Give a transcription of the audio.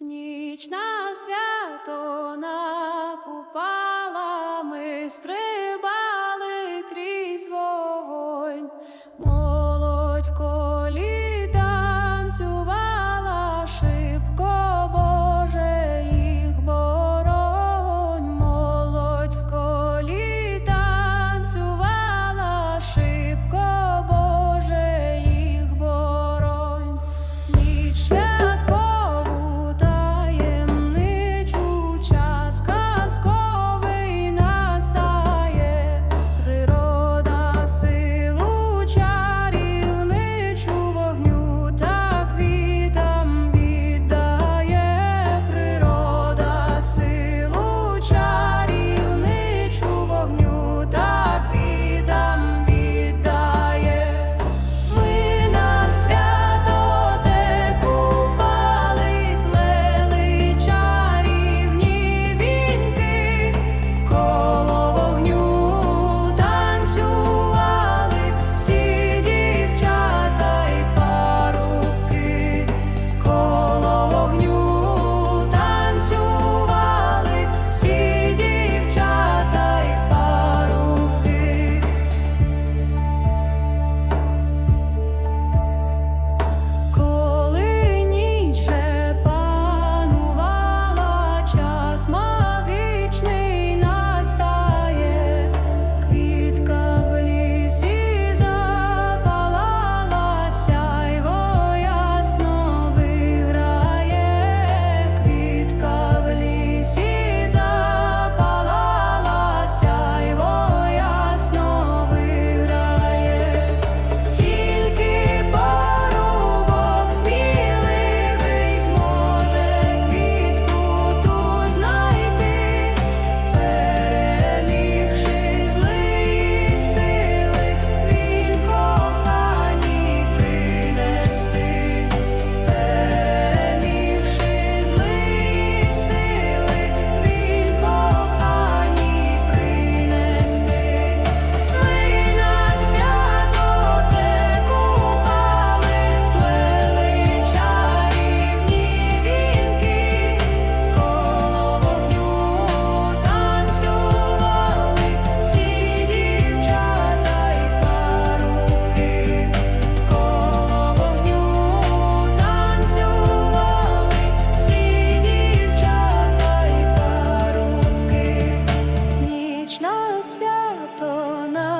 В ніч на свято на купала ми стрибали. свято на